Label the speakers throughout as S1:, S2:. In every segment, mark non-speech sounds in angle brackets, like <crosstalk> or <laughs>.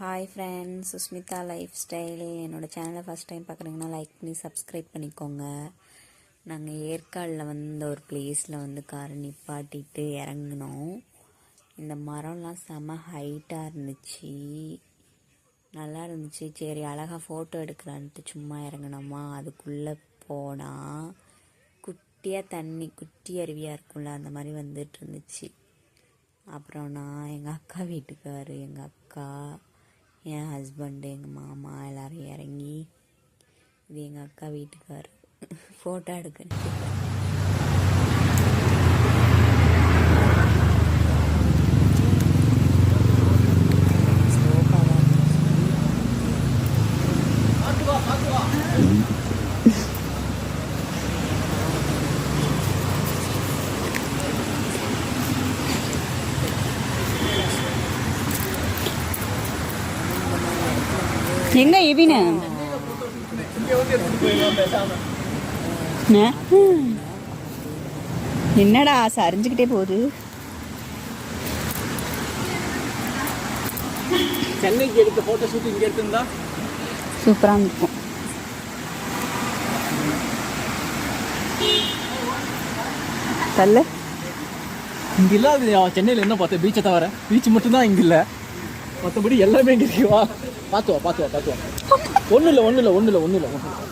S1: Hi friends Sushmita life style என்னோடய சேனலை first time பார்க்குறீங்கன்னா லைக் பண்ணி சப்ஸ்கிரைப் பண்ணிக்கோங்க. நாங்கள் ஏற்காடில் வந்து ஒரு பிளேஸில் வந்து காரை நிப்பாட்டிட்டு இறங்கினோம். இந்த மரம்லாம் செம ஹைட்டாக இருந்துச்சு. நல்லா இருந்துச்சு. சரி அழகாக ஃபோட்டோ எடுக்கலான்ட்டு சும்மா இறங்கினோமா? அதுக்குள்ளே போனால் குட்டியாக தண்ணி குட்டி அருவியாக இருக்கும்ல அந்த மாதிரி வந்துட்டு இருந்துச்சு. அப்புறம் நான் எங்கள் அக்கா வீட்டுக்கார் எங்கள் அக்கா என் ஹஸ்பண்டு எங்கள் மாமா எல்லோரும் இறங்கி இது எங்கள் அக்கா வீட்டுக்கார் ஃபோட்டோ <laughs> எடுக்க
S2: எங்க எவின என்னடா சரிஞ்சுக்கிட்டே போகுது.
S3: சென்னைக்கு எடுத்த போட்டோ ஷூட் இங்க எடுத்திருந்தா
S2: சூப்பராக இருக்கும் தள்ளு.
S3: இங்க இல்லாத அவன் சென்னையில என்ன பார்த்தேன் பீச்சை தவிர. பீச் மட்டும்தான் இங்க இல்ல. மற்றபடி எல்லாமே இங்கே இருக்குவா பார்த்துவா பார்த்துவா பார்த்துவா ஒன்றும் இல்லை ஒன்றும் இல்லை ஒன்றும் இல்லை ஒன்றும் இல்லை ஒன்றும் இல்லை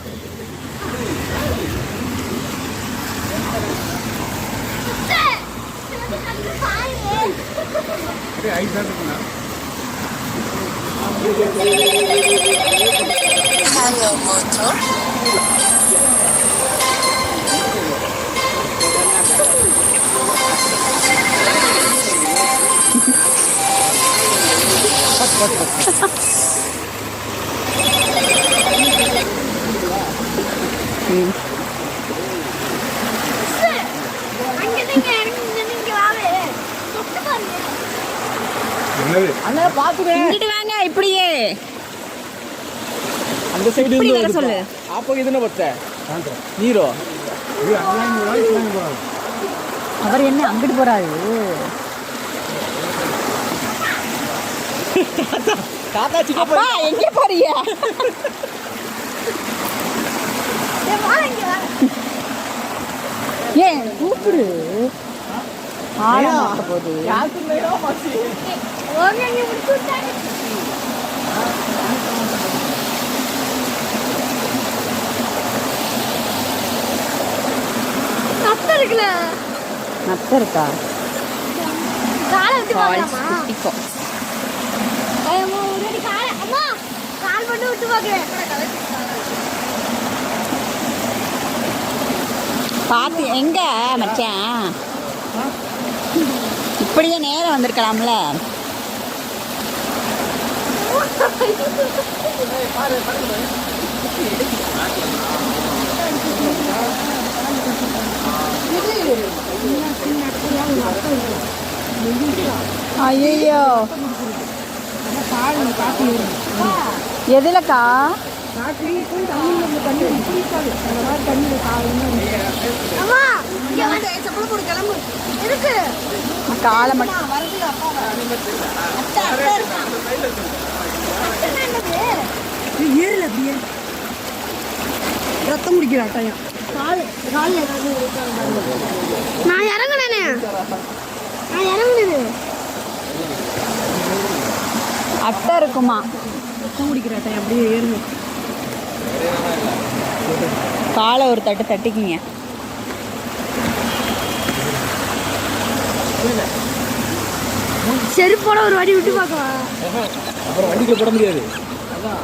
S2: இங்கிட்டு வாங்க இப்படியே.
S3: அந்த சைடு இருந்து
S2: வர சொல்லு.
S3: அப்போ இதுன்னு பார்த்த நீரோ?
S2: அவர் என்ன அங்கிட்டு போறாரு?
S3: தாத்தா
S2: அப்பா எங்க
S4: வா
S2: ஏன் கூப்பிடு. ஆழம்
S3: ஏன்?
S2: பார்க்க போகுது.
S4: சத்தம் இருக்குல்ல?
S2: நத்த இருக்கா?
S4: காலை வச்சு பார்க்கலாமா
S2: குட்டி ஃபால்ஸ்
S4: அம்மா ஒரு அடி காலை அம்மா
S2: பாத்து எங்க மச்சான்? இப்படியே நேரம் வந்திருக்கலாம்ல. ஐயோ
S4: பாருங்க பாத்து எதுக்கு?
S2: காலை மட்டும்
S5: ஏறல அப்படியே. ரத்தம் குடிக்கிற அட்டாயம்
S4: கால் கால்ல ஏதாவது நான் இறங்குனேனே. நான் இறங்குனது
S2: அட்டை இருக்குமா?
S5: ரத்தம் குடிக்கிற அட்டாயம் அப்படியே ஏறுங்க.
S2: காலை ஒரு தட்டு தட்டிக்கிங்க.
S4: செருப்போட ஒரு வாடி விட்டு பார்க்கவா?
S3: அப்புறம் வண்டிக்குள்ள போட முடியாது. அதான்.